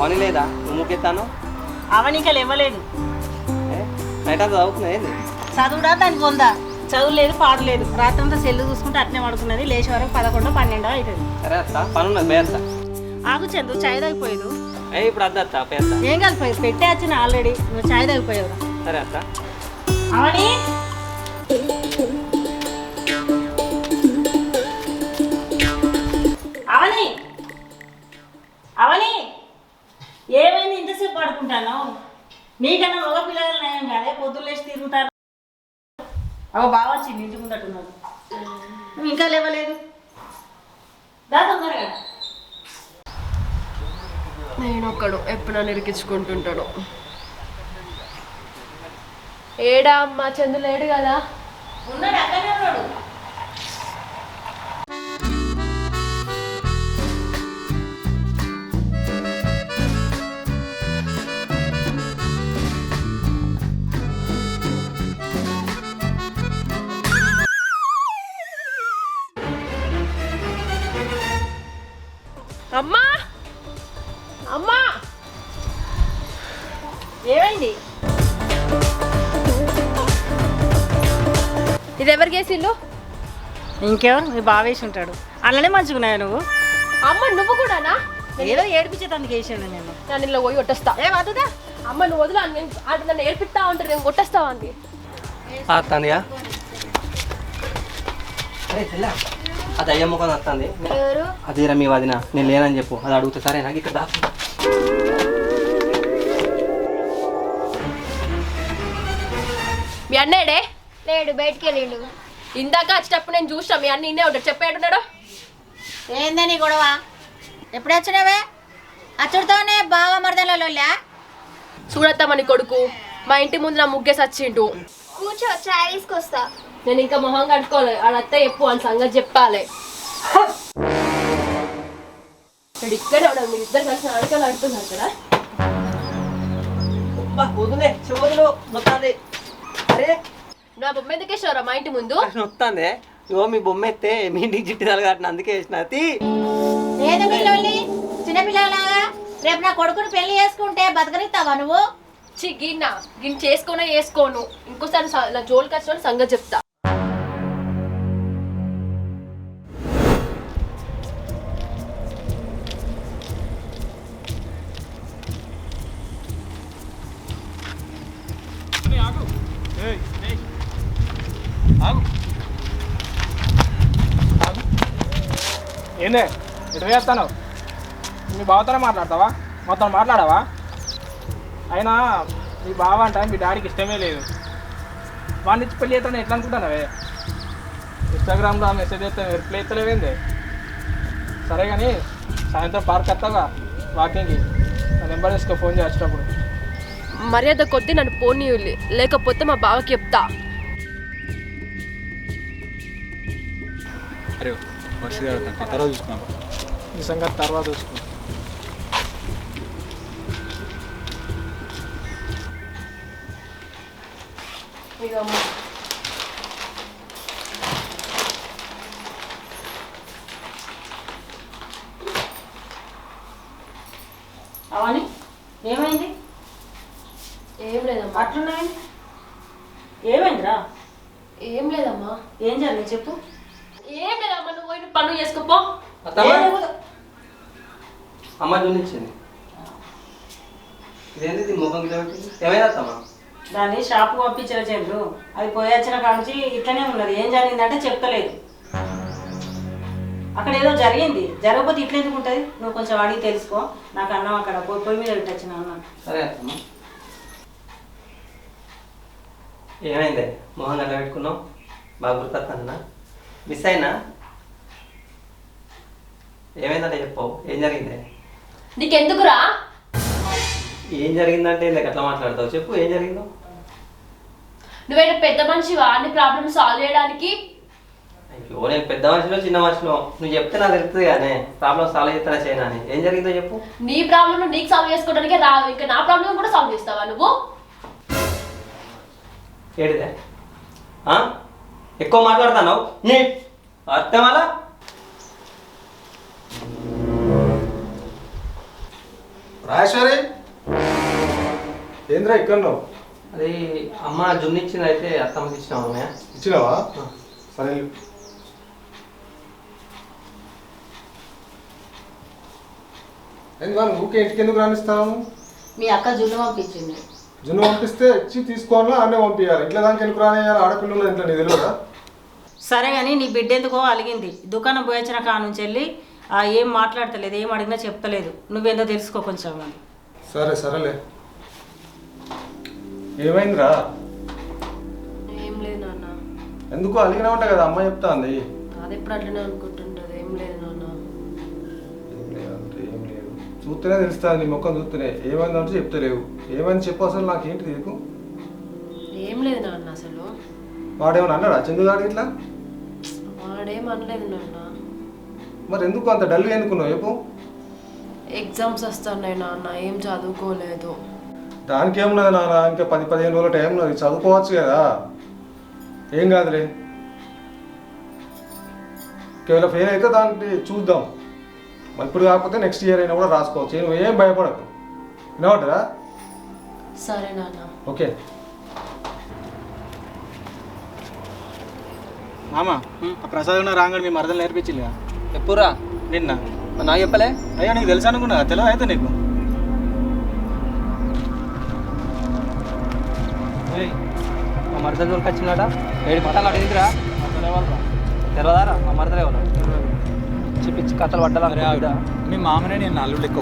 అవని లేదా? నువ్వు ముక్కెత్తాను అవనికలు ఇవ్వలేదు. నైట్ అంతా చదువుతున్నాయి ఏంది? చదువుడా? దానికి ఉందా చదువు లేదు పాడు లేదు రాత్రంతా సెల్లు చూసుకుంటే అట్నే పడుకున్నది. లేచే వరకు పదకొండో పన్నెండో అవుతుంది. సరే అత్త పని ఉన్నది పోయేస్తా ఆగు చందు చాయ్ తాగిపోయేదు. ఏ ఇప్పుడు అద్ద అత్త పోయేస్తా ఏం కలిపోయి పెట్టే వచ్చిన ఆల్రెడీ. నువ్వు చాయ్ తాగిపోయావు సరే అత్త. అవని? నీకన్నా మగ పిల్లలు నయం కాదే పొద్దున్న లేచి తిరుగుతాను అవ బాగా వచ్చింది ఇంటి ముందట్టున్నాడు నువ్వు ఇంకా లేవలేదు. దా తొందరగా. నేను ఒక్కడు ఎప్పుడు నన్ను ఇరికించుకుంటుంటాడు ఏడా అమ్మ చందు లేడు కదా? ఉన్నాడు అక్కడే ఉన్నాడు. అమ్మా! అమ్మా! ఏమైంది? ఇది ఎవరికి వేసిల్లు ఇంకేమో మీ బావేసి ఉంటాడు. అలానే మంచుకున్నావు నువ్వు? అమ్మ నువ్వు కూడానా? ఏదో ఏడిపించేదానికి వేసాను నేను నన్ను ఇలా పోయి కొట్టేస్తా. ఏ వద్దుదా అమ్మ నువ్వు వదిలా నేను నన్ను ఏర్పిస్తా ఉంటారు నేను కొట్టేస్తావా అంది? అది అయ్యమ్మ ముఖం వస్తుంది. అదేరా మీ వదిన. నేను లేనని చెప్పు. అది అడుగుతా. సరే నాకు ఇక్కడ దాకు మీ అన్నయ్యడే లేడు బయటికి వెళ్ళిండు. ఇందాక వచ్చేటప్పుడు నేను చూసిన మీ అన్న ఇన్నే ఉంటాడు. చెప్పేటున్నాడు ఏందని గొడవ? ఎప్పుడు వచ్చినావే? అచ్చుడితోనే బావ మరదలలో చూడత్తామని కొడుకు. మా ఇంటి ముందు నా ముగ్గేసి వచ్చిండు. కూర్చో చాయ్ తీసుకొస్తా నేను ఇంకా మొహం కట్టుకోవాలి ఆడ అత్త చెప్పు అని సంగతి చెప్పాలి. ఇక్కడ ఇక్కడే ఉన్నాడు మీరు ఇద్దరు కలిసి ఆడకాలు ఆడుతున్నారు కదా? వదిలే చెవులు నొత్తాంది అరే నా బొమ్మ ఎందుకు వేసినారా మా ఇంటి ముందు? నొత్తాంది ఇగో మీ బొమ్మ ఎత్తే మీ ఇంటికి జిట్టి తలగాటిన అందుకే వేసిన. చిన్నపిల్లలాగా రేపు నా కొడుకుని పెళ్ళి చేసుకుంటే బతకనిస్తావా నువ్వు? చి గిన్న. గిన్ చేసుకోనే చేసుకోను. ఇంకోసారి నా జోలికి వచ్చిన సంగతి చెప్తా. ఏందే? ఇటు వేస్తాను. మీ బావతోనే మాట్లాడతావా? మొత్తం మాట్లాడావా? అయినా మీ బావ అంటే మీ డాడీకి ఇష్టమే లేదు. వాడిని ఇచ్చి పెళ్ళి చేస్తాను ఎట్లా అనుకుంటానవే ఇన్స్టాగ్రామ్లో మెసేజ్ చేస్తే రిప్లై ఇస్తలేవేంది సరే కానీ సాయంత్రం పార్క్ వస్తావా వాకింగ్కి నా నెంబర్ తీసుకో ఫోన్ చేసేటప్పుడు. మర్యాద కొద్దీ నన్ను పోనీ లేకపోతే మా బావకి చెప్తా. వర్ష తర్వాత చూసుకున్నాం ఈ సంగతి తర్వాత చూసుకుంటాం ఇక అమ్మ. అవని ఏమైంది ఏం లేదమ్మా అట్లున్నాయి ఏమైందిరా ఏం లేదమ్మా ఏం జరిగింది చెప్పు ఏం లేదమ్మా నువ్వు పోయిన పనులు చేసుకోపో. అమ్మ చూపించింది ఇదేంటి ముఖం? ఏమైనా అత్తమ్మ? దాన్ని షాప్ పంపించిన చంద్రు అది పోయి వచ్చిన కాంచి ఇట్లనే ఉన్నది. ఏం జరిగిందంటే చెప్తలేదు అక్కడ ఏదో జరిగింది. జరగకపోతే ఇట్లా ఎందుకు ఉంటుంది? నువ్వు కొంచెం అడిగి తెలుసుకో. నాకు అన్నం అక్కడ పొయ్యి మీద పెట్టచ్చిన అన్నం. సరే అత్తమ్మ. ఏమైంది? మొహం ఎలా పెట్టుకున్నావు? బాగా మిస్ అయినా? ఏమైందంటే చెప్పు ఏం జరిగింది? నీకెందుకురా? ఏం జరిగిందంటే ఎందుకు అట్లా మాట్లాడతావు చెప్పు ఏం జరిగిందో. నువ్వేనా పెద్ద మనిషివా? అన్ని ప్రాబ్లమ్స్ సాల్వ్ చేయడానికి? అయ్యో నేను పెద్ద మనిషిలో చిన్న మనిషిలో నువ్వు చెప్తే నాకు తెలుస్తుంది కానీ ప్రాబ్లం సాల్వ్ చేస్తానా చేయనా అని. ఏం జరిగిందో చెప్పు. నీ ప్రాబ్లమ్ నీకు సాల్వ్ చేసుకోవడానికే రావు. ఇంకా నా ప్రాబ్లం కూడా సాల్వ్ చేస్తావా నువ్వు? ఏడిదే? ఆ? ఎక్కువ మాట్లాడుతున్నావు? నీ అర్థం అలా రాజేశ్వరి? ఏంద్రా ఇక్కడ అది అమ్మ జున్ను ఇచ్చింది అయితే అత్తమ్మకి ఇచ్చినాం అన్నయ్య. ఇచ్చినావా? సరే ఊకే ఇంటికి ఎందుకు రాణిస్తాము మీ అక్క జున్ను పంపించింది. జున్ను పంపిస్తే ఇచ్చి తీసుకోవాలా? అన్నీ పంపించాలి ఇంట్లో దానికి ఎందుకు రానియాలి ఆడపిల్ల ఉన్నది ఇంట్లో నీ తెలియదా? సరే కానీ నీ బిడ్డ ఎందుకో అలిగింది. దుకాణం పోయొచ్చిన కా నుంచి వెళ్ళి ఆ ఏం మాట్లాడతలేదు ఏం అడిగినా చెప్తలేదు. నువ్వేందో తెలుసుకో కొంచెం అని సరే సరేలే. ఏమైందిరా? ఏం లేదు నాన్న. ఎందుకు అలిగినా ఉంటా కదా అమ్మ చెప్తాంది? అది ఎప్పుడు అట్లనే అనుకుంటుంటది. ఏం లేదు నాన్న. ఏం లేదు అంటే ఏం లేదు. చూస్తేనే తెలుస్తుంది నీ ముఖం చూస్తేనే. ఏమైందంటే చెప్తలేవు. ఏమైంది చెప్పు అసలు నాకేంటి నీకు? ఏం లేదు నాన్న అసలు. వాడేమన్నా అన్నాడా? చందుగాడు ఇట్లా? వాడేం అనలేదు నాన్న. మరి ఎందుకు అంత డల్ ఎందుకున్నావు? చెప్పు. ఎగ్జామ్స్ వస్తున్నాయి నాన్న ఏం చదువుకోలేదు. దానికి ఏమున్నది నాన్న? ఇంకా పది పదిహేను రోజుల టైం ఉన్నది. చదువుకోవచ్చు కదా. ఏం కాదులే. కేవలం ఫెయిల్ అయితే దానికి చూద్దాం. మరి ఇప్పుడు కాకపోతే నెక్స్ట్ ఇయర్ అయినా కూడా రాసుకోవచ్చు. నువ్వు ఏం భయపడకు. వినవడ్డా సరే నాన్న. ఓకే. మామ ఆ ప్రసాద్ రాగానే మీ మరదలు నేర్పించింది ఎప్పుడురా? నిన్న. నాకు చెప్పలే? అయ్యా నీకు తెలుసు అనుకున్నా తెలియదు అయితే నీకు? ఏయ్, మా మరదలు దొరికి వచ్చిందట. ఏడు పట్టాలు అడిగిందిరా తెలవదారా? మా మరదలే వాళ్ళు పిచ్చి కథలు పట్టాలి? మీ మామనే నేను అల్లుడు లెక్క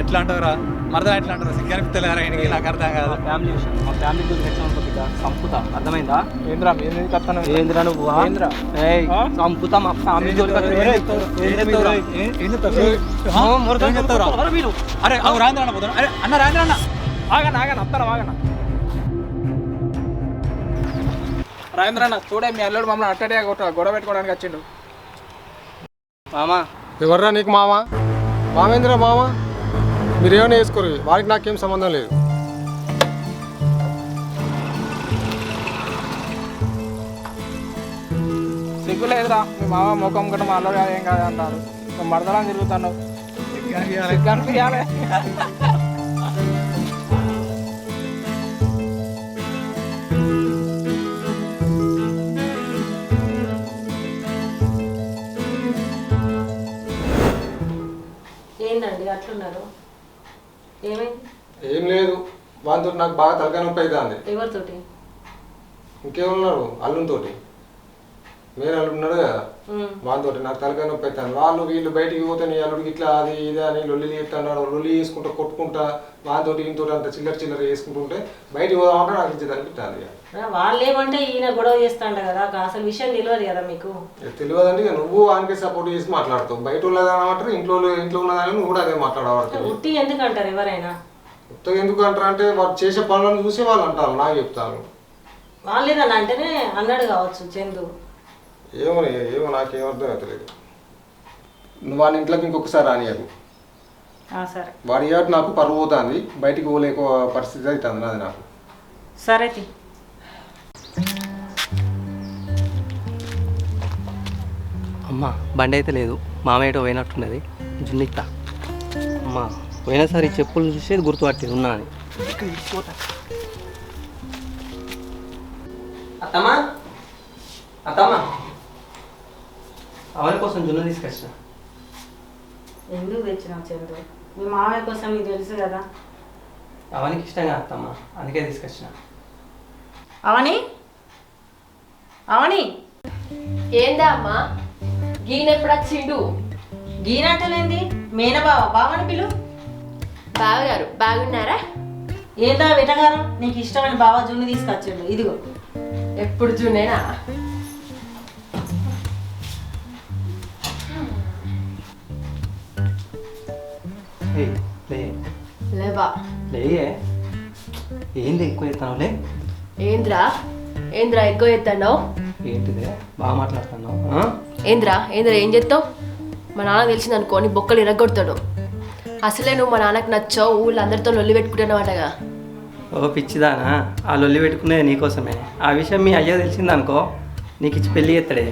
ఎట్లా అంటారా మరదా ఎట్లా అంటారా సిగ్గానికి తెలియరా ఆయనకి నాకు అర్థం కాదు. ఫ్యామిలీ విషయం మా ఫ్యామిలీ గురించి ఎట్లా ఉంటుంది సంపుతా అర్థమైందా? ఏంద్రా మీరు వస్తాను ఏంద్రా నువ్వు? ఏంద్రా? ఏయ్? సంపుతా మా ఫ్యామిలీ జోలికి వచ్చి ఏం చెప్తావురా? చెప్తావు? మురదా చెప్తావురా? వీళ్ళు? అరే అవు రాంద్ర అన్న పోతాను అరే అన్న రాంద్ర అన్న. ఆగన ఆగన వస్తాను ఆగన రాజేంద్ర అన్న చూడే మీ అల్లుడు మమ్మల్ని అట్టడే కొట్ట గొడవ పెట్టుకోవడానికి వచ్చిండు. మామా. ఎవర్రా నీకు మామ మామేంద్ర మామ మీరేమైనా వేసుకోరు. వాడికి నాకేం సంబంధం లేదు. సిగ్గు లేదురా మీ మామ ముఖం కూడా మా అల్లుడు కాదు ఏం కాదు అంటారు మరదలని తిరుగుతాను నాకు బాగా తలకాయ నొప్పి అవుతుంది ఎవరితోటి? ఇంకేమున్నారు అల్లునితోటి. మీరు అల్లుడు ఉన్నాడు కదా. వానితోటి నాకు తలకాయ నొప్పి అవుతాను వాళ్ళు వీళ్ళు బయటికి పోతే నీ అల్లుడికి ఇట్లా అది ఇది అని లొల్లి చేస్తున్నాడు లొల్లి చేసుకుంటా కొట్టుకుంటా వానితోటి ఈయనతోటి అంత చిల్లర చిల్లర చేసుకుంటుంటే బయటికి పోదామంటే నాకు ఇచ్చేది అనిపిస్తుంది వాళ్ళు ఏమంటే ఈయన గొడవ చేస్తాండ కదా. అసలు విషయం తెలియదు కదా మీకు? తెలియదంటే ఇక. నువ్వు వానికి సపోర్ట్ చేసి మాట్లాడుతావు. బయట వాళ్ళదంటారు ఇంట్లో ఇంట్లో ఉన్నదాని నువ్వు కూడా అదే మాట్లాడబడుతుంది ఉట్టి ఎందుకు అంటారు ఎవరైనా? కొత్తగా ఎందుకు అంటారు అంటే వాళ్ళు చేసే పనులను చూసి వాళ్ళు అంటారు నాకు చెప్తాను వాళ్ళు ఏదన్నా అంటేనే అన్నాడు కావచ్చు చందు. ఏమో ఏమో నాకేమర్థం అవుతలేదు నువ్వు వాని ఇంట్లోకి ఇంకొకసారి రానియకు ఆ, సరే. వాడి ఏడు నాకు పరువు పోతుంది బయటికి పోలేక పరిస్థితి అవుతుంది నాది నాకు. సరే తి. అమ్మ బండి అయితే లేదు. మామయ్యటో పోయినట్టున్నది జున్నిత్తా. అమ్మ. పోయినసారి ఈ చెప్పులు చూసేది గుర్తుపట్టింది ఉన్నా అని అత్తమ్మా? అత్తమ్మా? అవని కోసం జున్ను తీసుకొచ్చిన. ఎందుకు తెచ్చినావు చందు మీ మామయ్య కోసం నీకు తెలుసు కదా. అవనికి ఇష్టంగా అత్తమ్మ అందుకే తీసుకొచ్చిన. అవని? అవని? ఏందా అమ్మా? గీన ఎప్పుడు వచ్చిండు గీనంటలేంది? మేనబావ బావని పిలు. బావగారు బాగున్నారా? ఏందా విటగారం నీకు ఇష్టమైన బావ జున్ను తీసుకొచ్చిండు. ఇదిగో. ఎప్పుడు లే. లేవా? లేయే. ఏంది ఎక్కువ ఎత్తాను లే. ఏంద్రా? ఏంద్రా ఎక్కువ ఎత్తావు ఏంటిదే? బాగా మాట్లాడుతున్నావు ఆ? ఏంద్రా? ఏంద్రా ఏం చేస్తావు మా నాన్న తెలిసింది అనుకో నీ బొక్కలు ఇరగొడతాడు. అసలే నువ్వు మా నాన్నకు నచ్చావు ఊళ్ళో అందరితో లొల్లి పెట్టుకుంటున్నావటగా. ఓ పిచ్చిదానా ఆ లొల్లి పెట్టుకునేది నీకోసమే. ఆ విషయం మీ అయ్యో తెలిసిందనుకో నీకు ఇచ్చి పెళ్ళి ఎత్తడే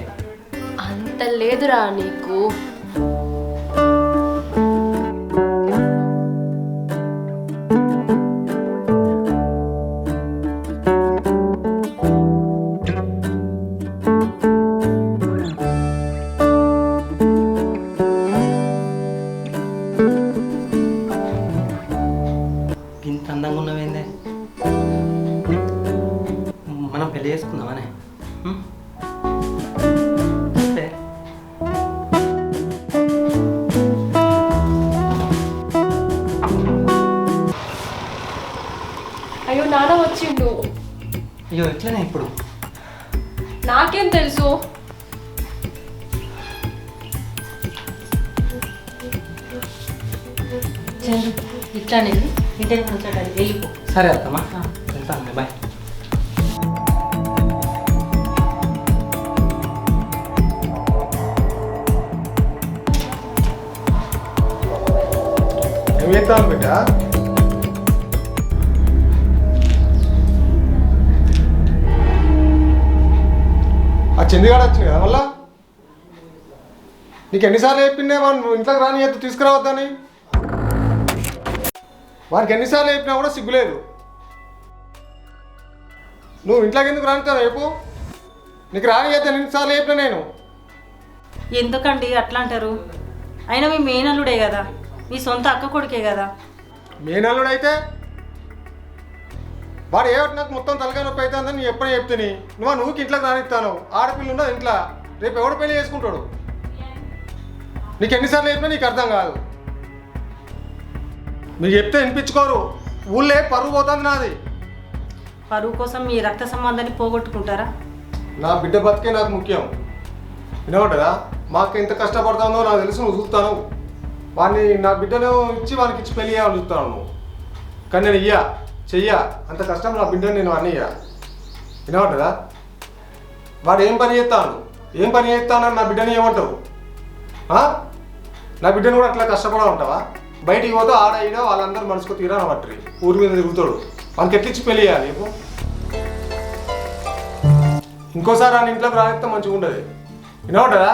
అంత లేదురా నీకు. ఎట్లనే ఇప్పుడు. నాకేం తెలుసు? చంద్రు ఇట్లానే ఇంటికి వచ్చాడు వెళ్ళిపో. సరే అత్తమ్మా. వెళ్తాను బాయ్. ఏం చేస్తాను బిడ్డ? చందిగాడు వచ్చింది కదా మళ్ళా? నీకు ఎన్నిసార్లు చెప్పిందే వాడు ఇంట్లోకి రాని ఎత్తు తీసుకురావద్దని. వానికి ఎన్నిసార్లు చెప్పినా కూడా సిగ్గులేదు నువ్వు ఇంట్లోకి ఎందుకు రానిస్తావు రేపు నీకు రాని ఎత్తు ఎన్నిసార్లు చెప్పినా నేను. ఎందుకండి అట్లా అంటారు? అయినా మీ మేనల్లుడే కదా. మీ సొంత అక్క కొడుకే కదా. మేనల్లుడు అయితే వాడు ఏ నాకు మొత్తం తలకాయ నొప్పి అవుతుందని నేను ఎప్పుడే చెప్తుని. నువ్వు నువ్వుకి ఇంట్లోకి రానిస్తాను. ఆడపిల్ల ఉన్నది ఇంట్లో. రేపు ఎవడు పెళ్ళి చేసుకుంటాడు? నీకు ఎన్నిసార్లు చెప్పినా నీకు అర్థం కాదు. మీకు చెప్తే వినిపించుకోరు. ఊళ్ళే పరువు పోతుంది నాది. పరువు కోసం మీ రక్త సంబంధాన్ని పోగొట్టుకుంటారా? నా బిడ్డ బతికే నాకు ముఖ్యం. వినవడ్డదా మాకు ఎంత కష్టపడుతుందో నాకు తెలుసు నువ్వు చూస్తాను. వాడిని నా బిడ్డను ఇచ్చి వానికి ఇచ్చి పెళ్ళి చేయాలని చూస్తాను నువ్వు. కానీ నేను ఇయ్యా. చెయ్యా. అంత కష్టం నా బిడ్డ నేను అన్నీ ఇయ్యా వాడు ఏం పని చేస్తాను ఏం పని చేస్తానని నా బిడ్డని ఏమంటావు? నా బిడ్డను కూడా అట్లా కష్టపడా ఉంటావా? బయటికి పోతే ఆడ ఈడ వాళ్ళందరూ మనసుకు తీరా పట్టరి ఊరి మీద తిరుగుతాడు. వాళ్ళకి ఎట్లిచ్చి పెళ్ళి చేయాలి నీకు ఇంకోసారి ఆ ఇంట్లోకి రానిస్తే మంచిగా ఉండదు వినవడ్డదా